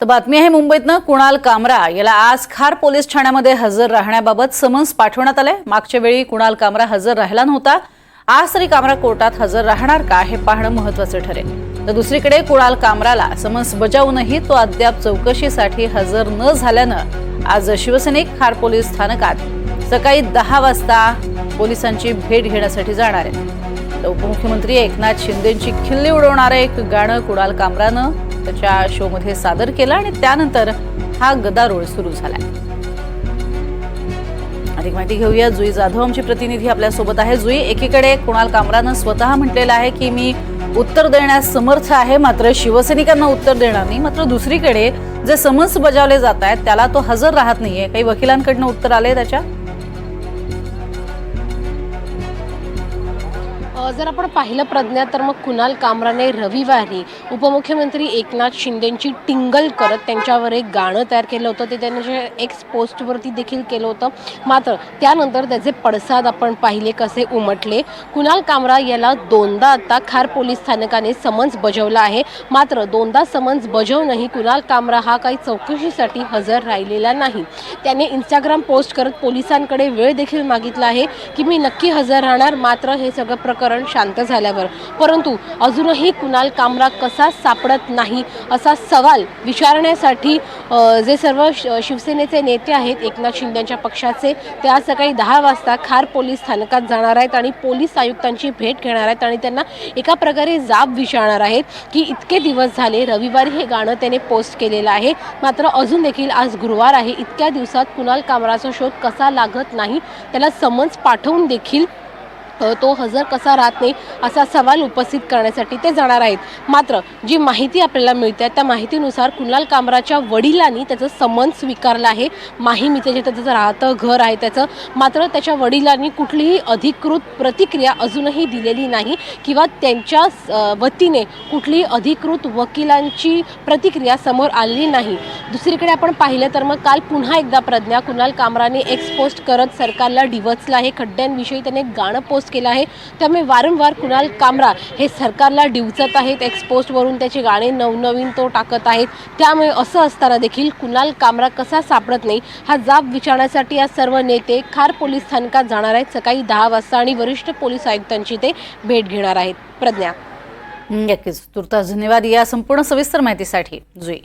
तर बातमी आहे मुंबईतनं कुणाल कामरा. याला आज खार पोलीस ठाण्यामध्ये हजर राहण्याबाबत समन्स पाठवण्यात आलंय. मागच्या वेळी कुणाल कामरा हजर राहिला नव्हता. आज तरी कामरा कोर्टात हजर राहणार का हे पाहणं महत्वाचं ठरेल. तर दुसरीकडे कुणाल कामराला समन्स बजावूनही तो अद्याप चौकशीसाठी हजर न झाल्यानं आज शिवसैनिक खार पोलीस स्थानकात सकाळी दहा वाजता पोलिसांची भेट घेण्यासाठी जाणार आहेत. तर उपमुख्यमंत्री एकनाथ शिंदेची खिल्ली उडवणारं एक गाणं कुणाल कामरानं त्याच्या शोमध्ये सादर केलं आणि त्यानंतर हा गदारोळ सुरू झाला अधिक माहिती घेऊया. जुई जाधव आमची प्रतिनिधी आपल्यासोबत आहे. जुई एकीकडे कुणाल कामरानं स्वतः म्हटलेलं आहे की मी उत्तर देण्यास समर्थ आहे मात्र शिवसैनिकांना उत्तर देणार नाही. मात्र दुसरीकडे जे समन्स बजावले जात आहेत त्याला तो हजर राहत नाहीये. काही वकिलांकडनं उत्तर आले त्याच्या? जर आपण पाहिलं प्रज्ञा तर मग कुणाल कामराने रविवारी उपमुख्यमंत्री एकनाथ शिंदेंची टिंगल करत त्यांच्यावर एक गाणं तयार केलं होतं. ते त्यांच्या एक्स पोस्टवरती देखील केलं होतं. मात्र त्यानंतर त्याचे पडसाद आपण पाहिले कसे उमटले. कुणाल कामरा याला दोनदा आता खार पोलीस स्थानकाने समन्स बजवला आहे. मात्र दोनदा समन्स बजावूनही कुणाल कामरा हा काही चौकशीसाठी हजर राहिलेला नाही. त्याने इंस्टाग्राम पोस्ट करत पोलिसांकडे वेळ देखील मागितला आहे की मी नक्की हजर राहणार. मात्र हे सगळं प्रकरण शांत झाल्यावर. परंतु अजूनही कुणाल कामरा कसा सापडत नाही असा सवाल विचारण्यासाठी जे सर्व श- शिवसेनेचे नेते आहेत एकनाथ शिंदेच्या पक्षाचे ते आज सकाळी दहा वाजता खार पोलीस स्थानकात जाणार आहेत आणि पोलीस आयुक्तांची भेट घेणार आहेत आणि त्यांना एका प्रकारे जाब विचारणार आहेत की इतके दिवस झाले रविवारी हे गाणं त्याने पोस्ट केलेलं आहे. मात्र अजून देखील आज गुरुवार आहे. इतक्या दिवसात कुणाल कामराचा शोध कसा लागत नाही त्याला समन्स पाठवून देखील तो हजर कसा राहत नाही असा सवाल उपस्थित करण्यासाठी ते जाणार आहेत. मात्र जी माहिती आपल्याला मिळते त्या माहितीनुसार कुणाल कामराच्या वडिलांनी त्याचं समन स्वीकारलं आहे. माहीम इथे जे त्याचं राहतं घर आहे त्याचं मात्र त्याच्या वडिलांनी कुठलीही अधिकृत प्रतिक्रिया अजूनही दिलेली नाही किंवा त्यांच्या वतीने कुठलीही अधिकृत वकिलांची प्रतिक्रिया समोर आलेली नाही. दुसरीकडे आपण पाहिलं तर मग काल पुन्हा एकदा प्रज्ञा कुणाल कामराने एक्सपोस्ट करत सरकारला डिवचलं आहे. खड्ड्यांविषयी त्याने गाणं पोस्ट केला आहे. त्यामुळे वारंवार कुणाल कामरा हे सरकारला डिवचत आहेत एक्सपोस्टवरून त्याचे गाणे नवनवीन तो टाकत आहेत. त्यामुळे असं असताना देखील कुणाल कामरा कसा सापडत नाही हा जाब विचारण्यासाठी आज सर्व नेते खार पोलीस स्थानकात जाणार आहेत. सकाळी दहा वाजता आणि वरिष्ठ पोलीस आयुक्तांची ते भेट घेणार आहेत. प्रज्ञा. नक्कीच. तुर्तास धन्यवाद या संपूर्ण सविस्तर माहितीसाठी. जुई.